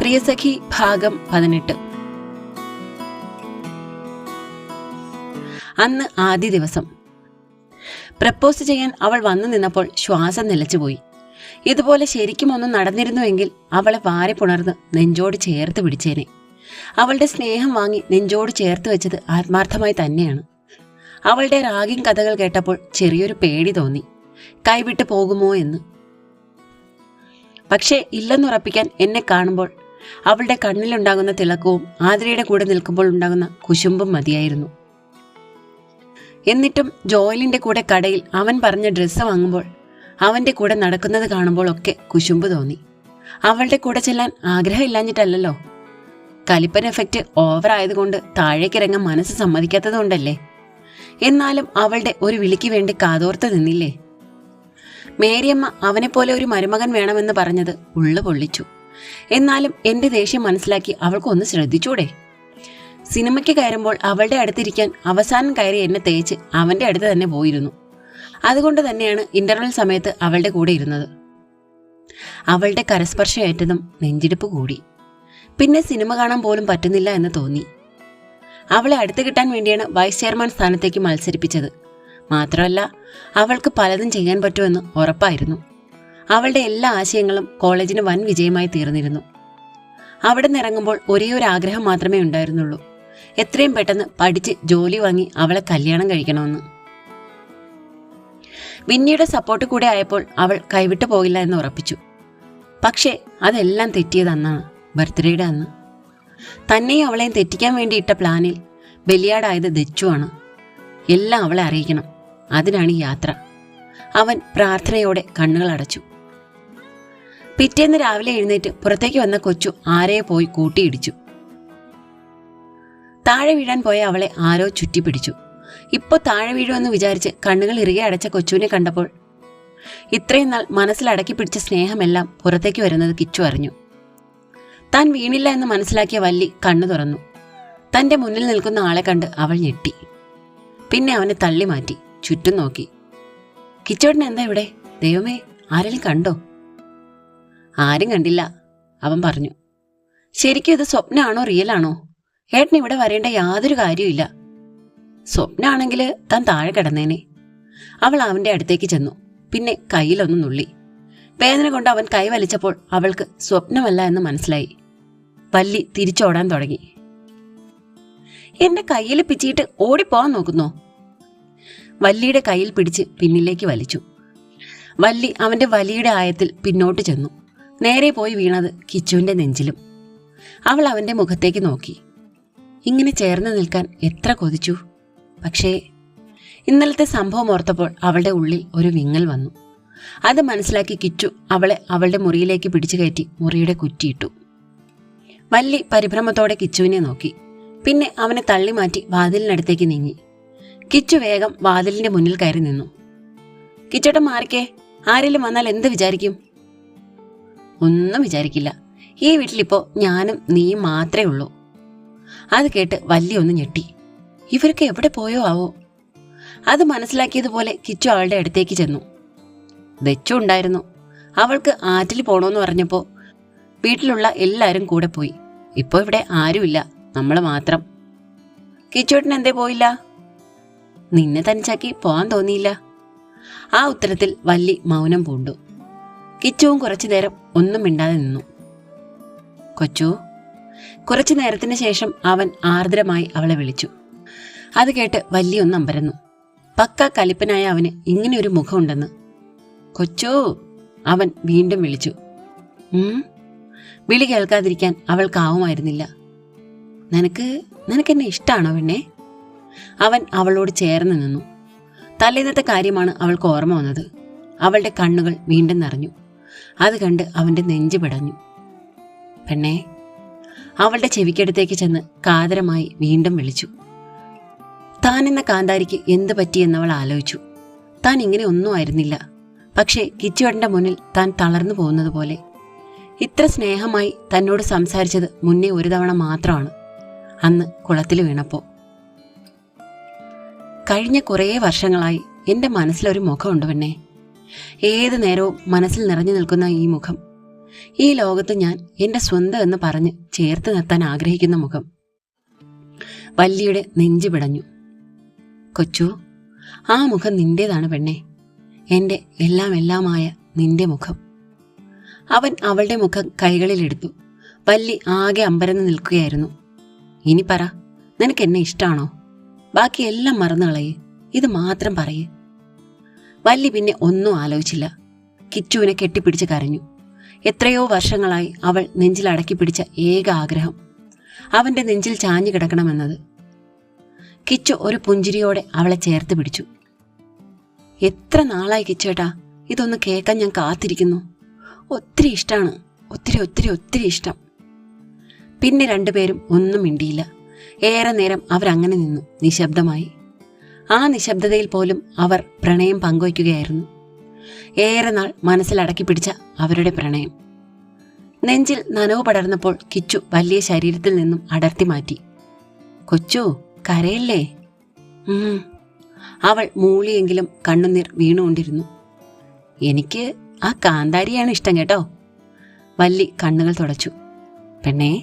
പ്രിയസഖി ഭാഗം പതിനെട്ട്. അന്ന് ആദ്യ ദിവസം. പ്രപ്പോസ് ചെയ്യാൻ അവൾ വന്നു നിന്നപ്പോൾ ശ്വാസം നിലച്ചുപോയി ഇതുപോലെ ശരിക്കും ഒന്നും നടന്നിരുന്നുവെങ്കിൽ അവളെ വാരി പുണർന്ന് നെഞ്ചോട് ചേർത്ത് പിടിച്ചേനെ. അവളുടെ സ്നേഹം വാങ്ങി നെഞ്ചോട് ചേർത്ത് വെച്ചത് ആത്മാർത്ഥമായി തന്നെയാണ്. അവളുടെ റാഗിങ് കഥകൾ കേട്ടപ്പോൾ ചെറിയൊരു പേടി തോന്നി. കൈവിട്ട് പോകുമോ എന്ന്. പക്ഷേ ഇല്ലെന്നുറപ്പിക്കാൻ എന്നെ കാണുമ്പോൾ അവളുടെ കണ്ണിലുണ്ടാകുന്ന തിളക്കവും ആതിരയുടെ കൂടെ നിൽക്കുമ്പോൾ ഉണ്ടാകുന്ന കുശുമ്പും മതിയായിരുന്നു. എന്നിട്ടും ജോയലിന്റെ കൂടെ കടയിൽ അവൻ പറഞ്ഞ ഡ്രസ്സ് വാങ്ങുമ്പോൾ അവന്റെ കൂടെ നടക്കുന്നത് കാണുമ്പോൾ ഒക്കെ കുശുമ്പ് തോന്നി. അവളുടെ കൂടെ ചെല്ലാൻ ആഗ്രഹമില്ലാഞ്ഞിട്ടല്ലോ കലിപ്പൻ എഫക്റ്റ് ഓവർ ആയതുകൊണ്ട് താഴേക്കിറങ്ങാൻ മനസ്സ് സമ്മതിക്കാത്തതുകൊണ്ടല്ലേ എന്നാലും അവളുടെ ഒരു വിളിക്ക് വേണ്ടി കാതോർത്ത് നിന്നില്ലേ? മേരിയമ്മ അവനെപ്പോലെ ഒരു മരുമകൻ വേണമെന്ന് പറഞ്ഞത് ഉള്ളു പൊള്ളിച്ചു. എന്നാലും എന്റെ ദേഷ്യം മനസ്സിലാക്കി അവൾക്കൊന്ന് ശ്രദ്ധിച്ചൂടെ? സിനിമയ്ക്ക് കയറുമ്പോൾ അവളുടെ അടുത്തിരിക്കാൻ അവസാനം കയറി എന്നെ തേച്ച് അവന്റെ അടുത്ത് തന്നെ പോയിരുന്നു. അതുകൊണ്ട് തന്നെയാണ് ഇന്റർവെൽ സമയത്ത് അവളുടെ കൂടെ ഇരുന്നത്. അവളുടെ കരസ്പർശം ഏറ്റതും നെഞ്ചിടിപ്പ് കൂടി. പിന്നെ സിനിമ കാണാൻ പോലും പറ്റുന്നില്ല എന്ന് തോന്നി. അവളെ അടുത്ത് കിട്ടാൻ വേണ്ടിയാണ് വൈസ് ചെയർമാൻ സ്ഥാനത്തേക്ക് മത്സരിപ്പിച്ചത്. മാത്രമല്ല അവൾക്ക് പലതും ചെയ്യാൻ പറ്റുമെന്ന് ഉറപ്പായിരുന്നു. അവളുടെ എല്ലാ ആശയങ്ങളും കോളേജിന് വൻ വിജയമായി തീർന്നിരുന്നു. അവിടെ നിന്നിറങ്ങുമ്പോൾ ഒരേ ഒരു ആഗ്രഹം മാത്രമേ ഉണ്ടായിരുന്നുള്ളൂ. എത്രയും പെട്ടെന്ന് പഠിച്ച് ജോലി വാങ്ങി അവളെ കല്യാണം കഴിക്കണമെന്ന്. വിന്നിയുടെ സപ്പോർട്ട് കൂടെ ആയപ്പോൾ അവൾ കൈവിട്ടു പോകില്ല എന്ന് ഉറപ്പിച്ചു. പക്ഷേ അതെല്ലാം തെറ്റിയത് അന്നാണ് ബർത്ത്ഡേയുടെ അന്ന്. തന്നെയും അവളെയും തെറ്റിക്കാൻ വേണ്ടി ഇട്ട പ്ലാനിൽ ബലിയാടായത് ദച്ചുവാണ് എല്ലാം അവളെ അറിയിക്കണം. അതിനാണ് യാത്ര. അവൻ പ്രാർത്ഥനയോടെ കണ്ണുകൾ അടച്ചു. പിറ്റേന്ന് രാവിലെ എഴുന്നേറ്റ് പുറത്തേക്ക് വന്ന കൊച്ചു ആരെയോ പോയി കൂട്ടിയിടിച്ചു. താഴെ വീഴാൻ പോയ അവളെ ആരോ ചുറ്റിപ്പിടിച്ചു ഇപ്പൊ താഴെ വീഴുമെന്ന് വിചാരിച്ച് കണ്ണുകൾ ഇറുകെ അടച്ച കൊച്ചുവിനെ കണ്ടപ്പോൾ ഇത്രയും നാൾ മനസ്സിൽ അടക്കി പിടിച്ച സ്നേഹമെല്ലാം പുറത്തേക്ക് വരുന്നത് കിച്ചു അറിഞ്ഞു. താൻ വീണില്ല എന്ന് മനസ്സിലാക്കിയ വല്ലി കണ്ണു തുറന്നു. തന്റെ മുന്നിൽ നിൽക്കുന്ന ആളെ കണ്ട് അവൾ ഞെട്ടി. പിന്നെ അവനെ തള്ളി മാറ്റി ചുറ്റും നോക്കി. കിച്ചോട്ടൻ എന്താ ഇവിടെ? ദൈവമേ ആരെങ്കിലും കണ്ടോ? ആരും കണ്ടില്ല. അവൻ പറഞ്ഞു ശരിക്കും ഇത് സ്വപ്നമാണോ റിയലാണോ? ഏട്ടൻ ഇവിടെ വരേണ്ട യാതൊരു കാര്യമില്ല സ്വപ്നാണെങ്കിൽ താൻ താഴെ കിടന്നേനെ. അവൾ അവന്റെ അടുത്തേക്ക് ചെന്നു. പിന്നെ കയ്യിലൊന്ന് നുള്ളി. വേദന കൊണ്ട് അവൻ കൈ വലിച്ചപ്പോൾ അവൾക്ക് സ്വപ്നമല്ല എന്ന് മനസ്സിലായി. വല്ലി തിരിച്ചോടാൻ തുടങ്ങി. എന്റെ കയ്യിൽ പിച്ചിയിട്ട് ഓടിപ്പോവാൻ നോക്കുന്നു? വല്ലിയുടെ കയ്യിൽ പിടിച്ച് പിന്നിലേക്ക് വലിച്ചു. വല്ലി അവന്റെ വലിയുടെ ആയത്തിൽ പിന്നോട്ട് ചെന്നു. നേരെ പോയി വീണത് കിച്ചുവിന്റെ നെഞ്ചിലും. അവൾ അവന്റെ മുഖത്തേക്ക് നോക്കി. ഇങ്ങനെ ചേർന്ന് നിൽക്കാൻ എത്ര കൊതിച്ചു. പക്ഷേ ഇന്നലത്തെ സംഭവം ഓർത്തപ്പോൾ അവളുടെ ഉള്ളിൽ ഒരു വിങ്ങൽ വന്നു. അത് മനസ്സിലാക്കി കിച്ചു അവളെ അവളുടെ മുറിയിലേക്ക് പിടിച്ചു കയറ്റി മുറിയുടെ കുറ്റിയിട്ടു. വല്ലി പരിഭ്രമത്തോടെ കിച്ചുവിനെ നോക്കി. പിന്നെ അവനെ തള്ളി മാറ്റി വാതിലിനടുത്തേക്ക് നീങ്ങി. കിച്ചു വേഗം വാതിലിന്റെ മുന്നിൽ കയറി നിന്നു. കിച്ചോട്ടം മാറിക്കേ ആരെങ്കിലും വന്നാൽ എന്ത് വിചാരിക്കും? ഒന്നും വിചാരിക്കില്ല. ഈ വീട്ടിലിപ്പോ ഞാനും നീയും മാത്രമേ ഉള്ളൂ. അത് കേട്ട് വല്ലി ഒന്ന് ഞെട്ടി. ഇവരൊക്കെ എവിടെ പോയോ ആവോ? അത് മനസ്സിലാക്കിയതുപോലെ കിച്ചു അവളുടെ അടുത്തേക്ക് ചെന്നു. വെച്ചു ഉണ്ടായിരുന്നു. അവൾക്ക് ആറ്റിൽ പോണോന്ന് പറഞ്ഞപ്പോൾ വീട്ടിലുള്ള എല്ലാവരും കൂടെ പോയി. ഇപ്പോ ഇവിടെ ആരുമില്ല. നമ്മൾ മാത്രം. കിച്ചോട്ടിന് എന്തേ പോയില്ല? നിന്നെ തനിച്ചാക്കി പോകാൻ തോന്നിയില്ല. ആ ഉത്തരത്തിൽ വല്ലി മൗനം പൂണ്ടു. കിച്ചുവും കുറച്ചു നേരം ഒന്നും മിണ്ടാതെ നിന്നു. കൊച്ചു കുറച്ചു നേരത്തിന് ശേഷം അവൻ ആർദ്രമായി അവളെ വിളിച്ചു. അത് കേട്ട് വലിയൊന്നും അമ്പരന്നു. പക്ക കലിപ്പനായ അവന് ഇങ്ങനെ ഒരു മുഖമുണ്ടെന്ന്. കൊച്ചു അവൻ വീണ്ടും വിളിച്ചു. വിളി കേൾക്കാതിരിക്കാൻ അവൾക്കാവുമായിരുന്നില്ല നിനക്ക് നിനക്ക് എന്നെ ഇഷ്ടമാണോ പെണ്ണെ? അവൻ അവളോട് ചേർന്ന് നിന്നു. തലേന്നത്തെ കാര്യമാണ് അവൾക്ക് ഓർമ്മ വന്നത്. അവളുടെ കണ്ണുകൾ വീണ്ടും നിറഞ്ഞു. അത് കണ്ട് അവന്റെ നെഞ്ചു പിടഞ്ഞു. പെണ്ണേ അവളുടെ ചെവിക്കടുത്തേക്ക് ചെന്ന് കാതരമായി വീണ്ടും വിളിച്ചു. താൻ എന്ന കാന്താരിക്ക് എന്ത് പറ്റിയെന്നവൾ ആലോചിച്ചു. താൻ ഇങ്ങനെ ഒന്നും ആയിരുന്നില്ല. പക്ഷേ കിച്ചുവട്ടന്റെ മുന്നിൽ താൻ തളർന്നു പോകുന്നത് പോലെ. ഇത്ര സ്നേഹമായി തന്നോട് സംസാരിച്ചത് മുന്നേ ഒരു തവണ മാത്രമാണ്. അന്ന് കുളത്തിൽ വീണപ്പോൾ കഴിഞ്ഞ കുറേ വർഷങ്ങളായി എന്റെ മനസ്സിലൊരു മുഖമുണ്ട് പെണ്ണേ. ഏത് നേരവും മനസ്സിൽ നിറഞ്ഞു നിൽക്കുന്ന ഈ മുഖം. ഈ ലോകത്ത് ഞാൻ എന്റെ സ്വന്തം എന്ന് പറഞ്ഞ് ചേർത്ത് നിർത്താൻ ആഗ്രഹിക്കുന്ന മുഖം. വല്ലിയുടെ നെഞ്ചു പിടഞ്ഞു. കൊച്ചു ആ മുഖം നിന്റേതാണ് പെണ്ണെ. എന്റെ എല്ലാം എല്ലാമായ നിന്റെ മുഖം. അവൻ അവളുടെ മുഖം കൈകളിലെടുത്തു വല്ലി ആകെ അമ്പരന്ന് നിൽക്കുകയായിരുന്നു. ഇനി പറ നിനക്ക് എന്നെ ഇഷ്ടമാണോ ബാക്കി എല്ലാം മറന്നു കളയേ ഇത് മാത്രം പറയേ. വല്ലി പിന്നെ ഒന്നും ആലോചിച്ചില്ല. കിച്ചുവിനെ കെട്ടിപ്പിടിച്ച് കരഞ്ഞു. എത്രയോ വർഷങ്ങളായി അവൾ നെഞ്ചിൽ അടക്കി പിടിച്ച ഏക ആഗ്രഹം. അവന്റെ നെഞ്ചിൽ ചാഞ്ഞു കിടക്കണമെന്നത്. കിച്ചു ഒരു പുഞ്ചിരിയോടെ അവളെ ചേർത്ത് പിടിച്ചു. എത്ര നാളായി കിച്ചേട്ടാ ഇതൊന്ന് കേൾക്കാൻ ഞാൻ കാത്തിരിക്കുന്നു. ഒത്തിരി ഇഷ്ടമാണ് ഒത്തിരി ഒത്തിരി ഒത്തിരി ഇഷ്ടം. പിന്നെ രണ്ടുപേരും ഒന്നും മിണ്ടിയില്ല. ഏറെ നേരം അവരങ്ങനെ നിന്നു. നിശബ്ദമായി. ആ നിശബ്ദതയിൽ പോലും അവർ പ്രണയം പങ്കുവയ്ക്കുകയായിരുന്നു. ഏറെ നാൾ മനസ്സിലടക്കി പിടിച്ച അവരുടെ പ്രണയം. നെഞ്ചിൽ നനവ് പടർന്നപ്പോൾ കിച്ചു വലിയ ശരീരത്തിൽ നിന്നും അടർത്തി മാറ്റി. കൊച്ചു കരയല്ലേ. അവൾ മൂളിയെങ്കിലും കണ്ണുനീർ വീണുകൊണ്ടിരുന്നു. എനിക്ക് ആ കാന്താരിയാണ് ഇഷ്ടം കേട്ടോ. വല്ലി കണ്ണുകൾ തുടച്ചു. പെണ്ണേ.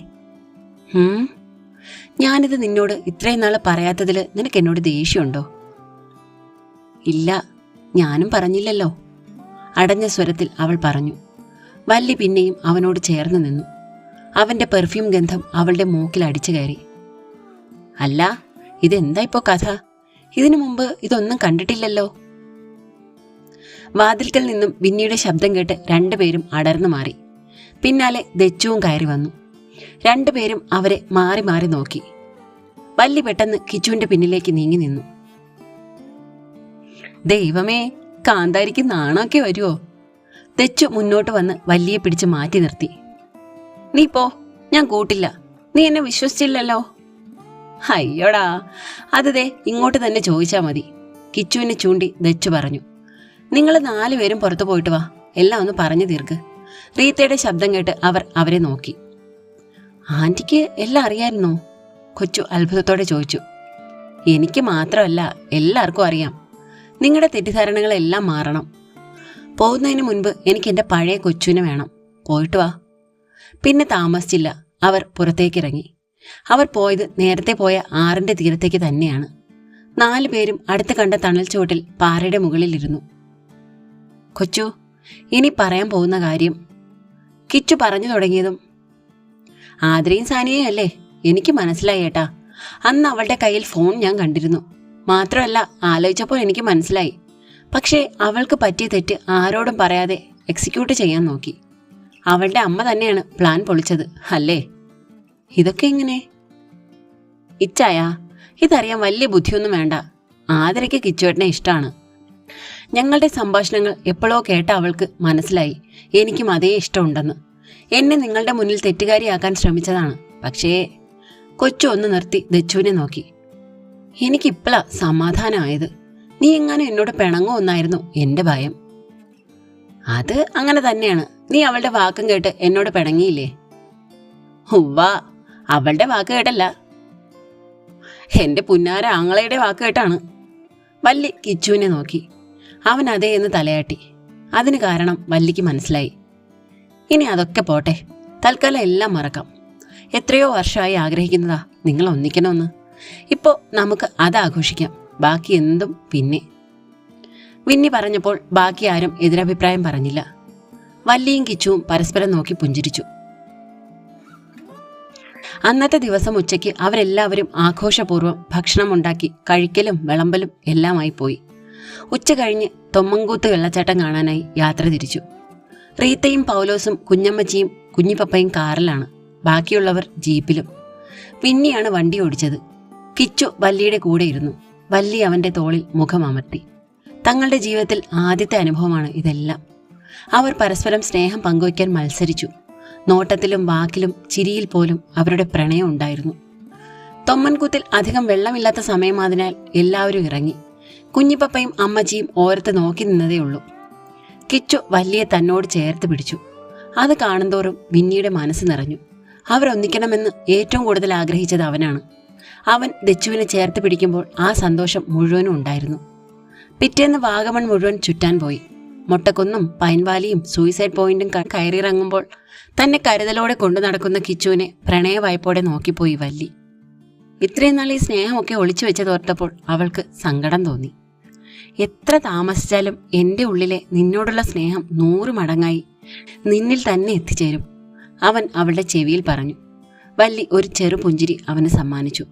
ഞാനിത് നിന്നോട് ഇത്രയും നാൾ പറയാത്തതിൽ നിനക്ക് എന്നോട് ദേഷ്യമുണ്ടോ? ഇല്ല ഞാനും പറഞ്ഞില്ലല്ലോ. അടഞ്ഞ സ്വരത്തിൽ അവൾ പറഞ്ഞു. വല്ലി പിന്നെയും അവനോട് ചേർന്ന് നിന്നു. അവന്റെ പെർഫ്യൂം ഗന്ധം അവളുടെ മൂക്കിൽ അടിച്ചു കയറി. അല്ല ഇതെന്താ ഇപ്പോ കഥ? ഇതിനു മുമ്പ് ഇതൊന്നും കണ്ടിട്ടില്ലല്ലോ. വാതിൽക്കൽ നിന്നും വിന്നിയുടെ ശബ്ദം കേട്ട് രണ്ടുപേരും അടർന്നു മാറി. പിന്നാലെ ദച്ചുവും കയറി വന്നു. രണ്ടുപേരും അവരെ മാറി മാറി നോക്കി. വല്ലി പെട്ടെന്ന് കിച്ചുവിന്റെ പിന്നിലേക്ക് നീങ്ങി നിന്നു. ദൈവമേ കാന്താരിക്ക് നാണൊക്കെ വരുമോ തെച്ചു മുന്നോട്ട് വന്ന് വല്ലിയെ പിടിച്ച് മാറ്റി നിർത്തി. നീ പോ ഞാൻ കൂട്ടില്ല. നീ എന്നെ വിശ്വസിച്ചില്ലല്ലോ. അയ്യോടാ അത് ഇങ്ങോട്ട് തന്നെ ചോദിച്ചാ മതി കിച്ചുവിനെ ചൂണ്ടി ദച്ചു പറഞ്ഞു. നിങ്ങൾ നാലുപേരും പുറത്തു പോയിട്ട് വാ എല്ലാം ഒന്ന് പറഞ്ഞു തീർക്ക്. റീത്തയുടെ ശബ്ദം കേട്ട് അവർ അവരെ നോക്കി. ആന്റിക്ക് എല്ലാം അറിയായിരുന്നോ? കൊച്ചു അത്ഭുതത്തോടെ ചോദിച്ചു. എനിക്ക് മാത്രമല്ല എല്ലാവർക്കും അറിയാം. നിങ്ങളുടെ തെറ്റിദ്ധാരണകളെല്ലാം മാറണം. പോകുന്നതിന് മുൻപ് എനിക്ക് എന്റെ പഴയ കൊച്ചുവിനെ വേണം. പോയിട്ട് വാ. പിന്നെ താമസിച്ചില്ല. അവർ പുറത്തേക്കിറങ്ങി. അവർ പോയത് നേരത്തെ പോയ ആറിന്റെ തീരത്തേക്ക് തന്നെയാണ്. നാലു പേരും അടുത്ത് കണ്ട തണൽ ചുവട്ടിൽ പാറയുടെ മുകളിലിരുന്നു. കൊച്ചു ഇനി പറയാൻ പോകുന്ന കാര്യം. കിച്ചു പറഞ്ഞു തുടങ്ങിയതും ആദ്രയും സാനിയയും അല്ലേ? എനിക്ക് മനസ്സിലായി ഏട്ടാ. അന്ന് അവളുടെ കയ്യിൽ ഫോൺ ഞാൻ കണ്ടിരുന്നു. മാത്രമല്ല ആലോചിച്ചപ്പോൾ എനിക്ക് മനസ്സിലായി. പക്ഷേ അവൾക്ക് പറ്റിയ തെറ്റ് ആരോടും പറയാതെ എക്സിക്യൂട്ട് ചെയ്യാൻ നോക്കി. അവളുടെ അമ്മ തന്നെയാണ് പ്ലാൻ പൊളിച്ചത് അല്ലേ? ഇതൊക്കെ എങ്ങനെ? ഇച്ചായ ഇതറിയാൻ വലിയ ബുദ്ധിയൊന്നും വേണ്ട. ആതിരയ്ക്ക് കിച്ചുവേട്ടനെ ഇഷ്ടമാണ് ഞങ്ങളുടെ സംഭാഷണങ്ങൾ എപ്പോഴോ കേട്ട അവൾക്ക് മനസ്സിലായി എനിക്കും അതേ ഇഷ്ടമുണ്ടെന്ന്. എന്നെ നിങ്ങളുടെ മുന്നിൽ തെറ്റുകാരിയാക്കാൻ ശ്രമിച്ചതാണ്. പക്ഷേ കൊച്ചു ഒന്ന് നിർത്തി ദച്ചുവിനെ നോക്കി. എനിക്കിപ്പോഴാ സമാധാനമായത് നീ എങ്ങനെ എന്നോട് പിണങ്ങോ എന്നായിരുന്നു എന്റെ ഭയം. അത് അങ്ങനെ തന്നെയാണ്. നീ അവളുടെ വാക്കും കേട്ട് എന്നോട് പിണങ്ങിയില്ലേ? ഹുവാ അവളുടെ വാക്ക് കേട്ടല്ല. എന്റെ പുന്നാര ആങ്ങളയുടെ വാക്ക് കേട്ടാണ്. വല്ലി കിച്ചുവിനെ നോക്കി. അവൻ അതേ എന്ന് തലയാട്ടി. അതിന് കാരണം വല്ലിക്ക് മനസ്സിലായി. ഇനി അതൊക്കെ പോട്ടെ. തൽക്കാലം എല്ലാം മറക്കാം. എത്രയോ വർഷമായി ആഗ്രഹിക്കുന്നതാ നിങ്ങൾ ഒന്നിക്കണമെന്ന്. ഇപ്പോൾ നമുക്ക് അത് ആഘോഷിക്കാം ബാക്കി എന്തും പിന്നെ. വിന്നി പറഞ്ഞപ്പോൾ ബാക്കി ആരും എതിരഭിപ്രായം പറഞ്ഞില്ല. വല്ലിയും കിച്ചുവും പരസ്പരം നോക്കി പുഞ്ചിരിച്ചു. അന്നത്തെ ദിവസം ഉച്ചയ്ക്ക് അവരെല്ലാവരും ആഘോഷപൂർവം ഭക്ഷണമുണ്ടാക്കി കഴിക്കലും വിളമ്പലും എല്ലാമായി പോയി. ഉച്ച കഴിഞ്ഞ് തൊമ്മങ്കൂത്ത് വെള്ളച്ചാട്ടം കാണാനായി യാത്ര തിരിച്ചു. റീത്തയും പൗലോസും കുഞ്ഞമ്മച്ചിയും കുഞ്ഞിപ്പപ്പയും കാറിലാണ്. ബാക്കിയുള്ളവർ ജീപ്പിലും. പിന്നെയാണ് വണ്ടി ഓടിച്ചത്. കിച്ചു വല്ലിയുടെ കൂടെ ഇരുന്നു. വല്ലി അവന്റെ തോളിൽ മുഖം അമർത്തി. തങ്ങളുടെ ജീവിതത്തിൽ ആദ്യത്തെ അനുഭവമാണ് ഇതെല്ലാം. അവർ പരസ്പരം സ്നേഹം പങ്കുവയ്ക്കാൻ മത്സരിച്ചു. നോട്ടത്തിലും വാക്കിലും ചിരിയിൽ പോലും അവരുടെ പ്രണയം ഉണ്ടായിരുന്നു. തൊമ്മൻകൂത്തിൽ അധികം വെള്ളമില്ലാത്ത സമയമായതിനാൽ എല്ലാവരും ഇറങ്ങി. കുഞ്ഞിപ്പപ്പയും അമ്മച്ചിയും ഓരത്ത് നോക്കി നിന്നതേ ഉള്ളൂ. കിച്ചു വല്ലിയെ തന്നോട് ചേർത്ത് പിടിച്ചു. അത് കാണുന്തോറും വിന്നിയുടെ മനസ്സ് നിറഞ്ഞു. അവരൊന്നിക്കണമെന്ന് ഏറ്റവും കൂടുതൽ ആഗ്രഹിച്ചത് അവനാണ്. അവൻ ദച്ചുവിനെ ചേർത്ത് പിടിക്കുമ്പോൾ ആ സന്തോഷം മുഴുവനും ഉണ്ടായിരുന്നു. പിറ്റേന്ന് വാഗമൺ മുഴുവൻ ചുറ്റാൻ പോയി. മുട്ടക്കുന്നും പൈൻവാലിയും സൂയിസൈഡ് പോയിന്റും കയറിയിറങ്ങുമ്പോൾ തന്നെ കരുതലോടെ കൊണ്ടു നടക്കുന്ന കിച്ചുവിനെ പ്രണയവായ്പോടെ നോക്കിപ്പോയി വല്ലി. ഇത്രയും നാൾ ഈ സ്നേഹമൊക്കെ ഒളിച്ചു വെച്ചതോർത്തപ്പോൾ അവൾക്ക് സങ്കടം തോന്നി. എത്ര താമസിച്ചാലും എന്റെ ഉള്ളിലെ നിന്നോടുള്ള സ്നേഹം നൂറ് മടങ്ങായി നിന്നിൽ തന്നെ എത്തിച്ചേരും അവൻ അവളുടെ ചെവിയിൽ പറഞ്ഞു. വല്ലി ഒരു ചെറുപുഞ്ചിരി അവന് സമ്മാനിച്ചു.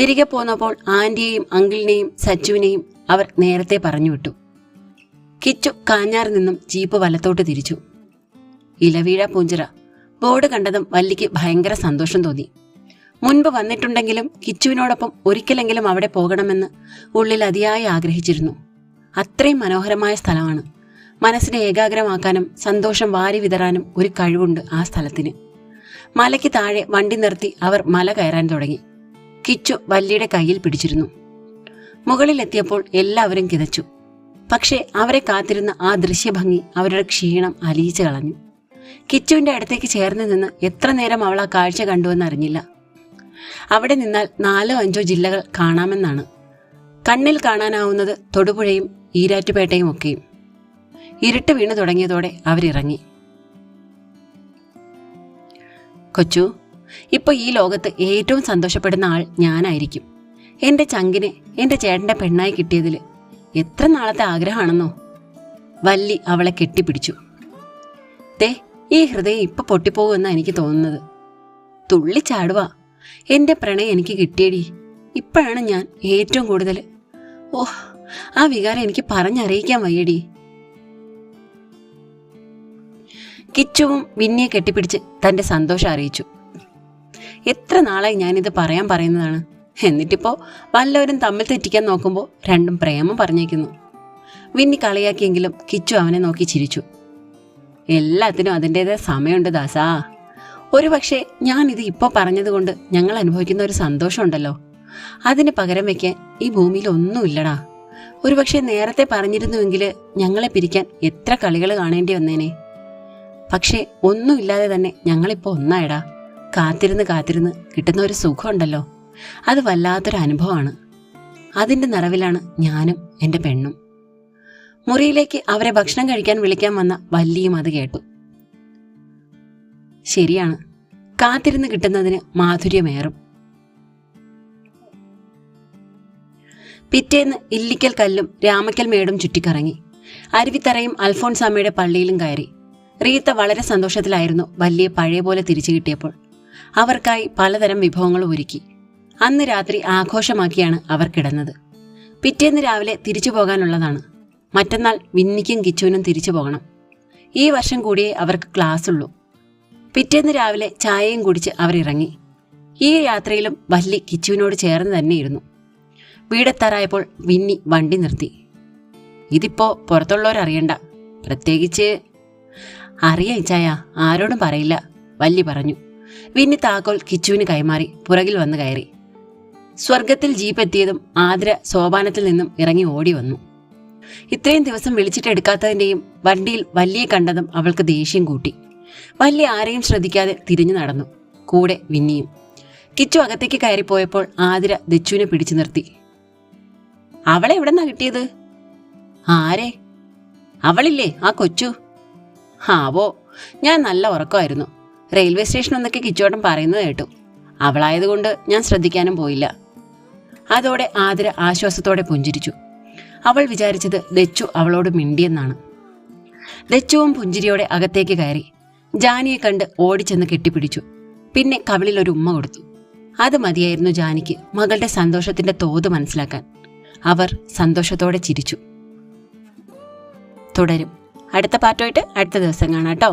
തിരികെ പോന്നപ്പോൾ ആന്റിയെയും അങ്കിളിനെയും സച്ചുവിനെയും അവർ നേരത്തെ പറഞ്ഞു വിട്ടു കിച്ചു കാഞ്ഞാറിൽ നിന്നും ജീപ്പ് വലത്തോട്ട് തിരിച്ചു. ഇലവീഴ പൂഞ്ചിറ. ബോർഡ് കണ്ടതും വല്ലിക്ക് ഭയങ്കര സന്തോഷം തോന്നി. മുൻപ് വന്നിട്ടുണ്ടെങ്കിലും കിച്ചുവിനോടൊപ്പം ഒരിക്കലെങ്കിലും അവിടെ പോകണമെന്ന് ഉള്ളിൽ അതിയായി ആഗ്രഹിച്ചിരുന്നു. അത്രയും മനോഹരമായ സ്ഥലമാണ്. മനസ്സിനെ ഏകാഗ്രമാക്കാനും സന്തോഷം വാരി വിതറാനും ഒരു കഴിവുണ്ട് ആ സ്ഥലത്തിന്. മലയ്ക്ക് താഴെ വണ്ടി നിർത്തി അവർ മല കയറാൻ തുടങ്ങി. കിച്ചു വല്ലിയുടെ കയ്യിൽ പിടിച്ചിരുന്നു. മുകളിലെത്തിയപ്പോൾ എല്ലാവരും കിതച്ചു. പക്ഷേ അവരെ കാത്തിരുന്ന ആ ദൃശ്യഭംഗി അവരുടെ ക്ഷീണം അലിയിച്ചു കളഞ്ഞു. കിച്ചുവിന്റെ അടുത്തേക്ക് ചേർന്ന് നിന്ന് എത്ര നേരം അവൾ ആ കാഴ്ച കണ്ടുവെന്ന് അറിഞ്ഞില്ല അവിടെ നിന്നാൽ നാലോ അഞ്ചോ ജില്ലകൾ കാണാമെന്നാണ്. കണ്ണിൽ കാണാനാവുന്നത് തൊടുപുഴയും ഈരാറ്റുപേട്ടയും ഒക്കെയും. ഇരുട്ട് വീണു തുടങ്ങിയതോടെ അവരിറങ്ങി. കൊച്ചു ഇപ്പൊ ഈ ലോകത്ത് ഏറ്റവും സന്തോഷപ്പെടുന്ന ആൾ ഞാനായിരിക്കും. എന്റെ ചങ്കിനെ എന്റെ ചേട്ടന്റെ പെണ്ണായി കിട്ടിയതിൽ എത്ര നാളത്തെ ആഗ്രഹമാണെന്നോ? വല്ലി അവളെ കെട്ടിപ്പിടിച്ചു. ദേ ഈ ഹൃദയം ഇപ്പൊ പൊട്ടിപ്പോകുമെന്നാണ് എനിക്ക് തോന്നുന്നത്. തുള്ളിച്ചാടുക എന്റെ പ്രണയം എനിക്ക് കിട്ടിയടി. ഇപ്പോഴാണ് ഞാൻ ഏറ്റവും കൂടുതൽ ഓഹ് ആ വികാരം എനിക്ക് പറഞ്ഞറിയിക്കാൻ വയ്യടി. കിച്ചുവും വിന്നിയെ കെട്ടിപ്പിടിച്ച് തന്റെ സന്തോഷം അറിയിച്ചു. എത്ര നാളായി ഞാനിത് പറയാൻ പറയുന്നതാണ്. എന്നിട്ടിപ്പോൾ വല്ലവരും തമ്മിൽ തെറ്റിക്കാൻ നോക്കുമ്പോൾ രണ്ടും പ്രേമം പറഞ്ഞേക്കുന്നു. വിന്നി കളിയാക്കിയെങ്കിലും കിച്ചു അവനെ നോക്കി ചിരിച്ചു. എല്ലാത്തിനും അതിന്റെതായ സമയമുണ്ട് ദാസാ. ഒരു പക്ഷേ ഞാനിത് ഇപ്പോൾ പറഞ്ഞതുകൊണ്ട് ഞങ്ങൾ അനുഭവിക്കുന്ന ഒരു സന്തോഷമുണ്ടല്ലോ. അതിന് പകരം വയ്ക്കാൻ ഈ ഭൂമിയിൽ ഒന്നുമില്ലടാ ഒരുപക്ഷെ നേരത്തെ പറഞ്ഞിരുന്നുവെങ്കിൽ ഞങ്ങളെ പിരിക്കാൻ എത്ര കളികൾ കാണേണ്ടി വന്നേനെ. പക്ഷേ ഒന്നുമില്ലാതെ തന്നെ ഞങ്ങളിപ്പോൾ ഒന്നായടാ. കാത്തിരുന്ന് കാത്തിരുന്ന് കിട്ടുന്ന ഒരു സുഖമുണ്ടല്ലോ. അത് വല്ലാത്തൊരു അനുഭവമാണ്. അതിന്റെ നിറവിലാണ് ഞാനും എന്റെ പെണ്ണും. മുറിയിലേക്ക് അവരെ ഭക്ഷണം കഴിക്കാൻ വിളിക്കാൻ വന്ന വല്ലിയും അത് കേട്ടു. ശരിയാണ്. കാത്തിരുന്ന് കിട്ടുന്നതിന് മാധുര്യമേറും. പിറ്റേന്ന് ഇല്ലിക്കൽ കല്ലും രാമക്കൽ മേടും ചുറ്റിക്കറങ്ങി. അരുവിത്തറയും അൽഫോൺസാമ്മയുടെ പള്ളിയിലും കയറി. റീത്ത വളരെ സന്തോഷത്തിലായിരുന്നു വല്യ പഴയ പോലെ തിരിച്ചു കിട്ടിയപ്പോൾ. അവർക്കായി പലതരം വിഭവങ്ങൾ ഒരുക്കി. അന്ന് രാത്രി ആഘോഷമാക്കിയാണ് അവർ കിടന്നത്. പിറ്റേന്ന് രാവിലെ തിരിച്ചു പോകാനുള്ളതാണ്. മറ്റന്നാൾ വിന്നിക്കും കിച്ചുവിനും തിരിച്ചു പോകണം. ഈ വർഷം കൂടിയേ അവർക്ക് ക്ലാസ് ഉള്ളൂ പിറ്റേന്ന് രാവിലെ ചായയും കുടിച്ച് അവർ ഇറങ്ങി. ഈ യാത്രയിലും വല്ലി കിച്ചുവിനോട് ചേർന്ന് തന്നെയിരുന്നു. വീടെത്താറായപ്പോൾ വിന്നി വണ്ടി നിർത്തി. ഇതിപ്പോ പുറത്തുള്ളവരറിയണ്ട. പ്രത്യേകിച്ച് അറിയാം ഇച്ചായ ആരോടും പറയില്ല. വല്ലി പറഞ്ഞു. വിന്നി താക്കോൽ കിച്ചുവിന് കൈമാറി പുറകിൽ വന്ന് കയറി. സ്വർഗത്തിൽ ജീപ്പ് എത്തിയതും ആതിര സോപാനത്തിൽ നിന്നും ഇറങ്ങി ഓടി വന്നു. ഇത്രയും ദിവസം വിളിച്ചിട്ട് എടുക്കാത്തതിന്റെയും വണ്ടിയിൽ വല്ലിയെ കണ്ടതും അവൾക്ക് ദേഷ്യം കൂട്ടി. വല്യ ആരെയും ശ്രദ്ധിക്കാതെ തിരിഞ്ഞു നടന്നു. കൂടെ വിന്നിയും. കിച്ചു അകത്തേക്ക് കയറിപ്പോയപ്പോൾ ആതിര ദച്ചുവിനെ പിടിച്ചു നിർത്തി. അവളെ എവിടെന്നാ കിട്ടിയത്? ആരെ? അവളില്ലേ ആ കൊച്ചു. ആവോ ഞാൻ നല്ല ഉറക്കമായിരുന്നു. റെയിൽവേ സ്റ്റേഷൻ എന്നൊക്കെ കിച്ചോട്ടം പറയുന്നത് കേട്ടു. അവളായതുകൊണ്ട് ഞാൻ ശ്രദ്ധിക്കാനും പോയില്ല. അതോടെ ആതിര ആശ്വാസത്തോടെ പുഞ്ചിരിച്ചു. അവൾ വിചാരിച്ചത് ദച്ചു അവളോട് മിണ്ടിയെന്നാണ്. ദച്ചുവും പുഞ്ചിരിയോടെ അകത്തേക്ക് കയറി. ജാനിയെ കണ്ട് ഓടിച്ചെന്ന് കെട്ടിപ്പിടിച്ചു. പിന്നെ കവിളിൽ ഒരു ഉമ്മ കൊടുത്തു. അത് മതിയായിരുന്നു ജാനിക്ക് മകളുടെ സന്തോഷത്തിന്റെ തോത് മനസ്സിലാക്കാൻ. അവർ സന്തോഷത്തോടെ ചിരിച്ചു. തുടരും. അടുത്ത പാർട്ടുമായിട്ട് അടുത്ത ദിവസം കാണാം കേട്ടോ.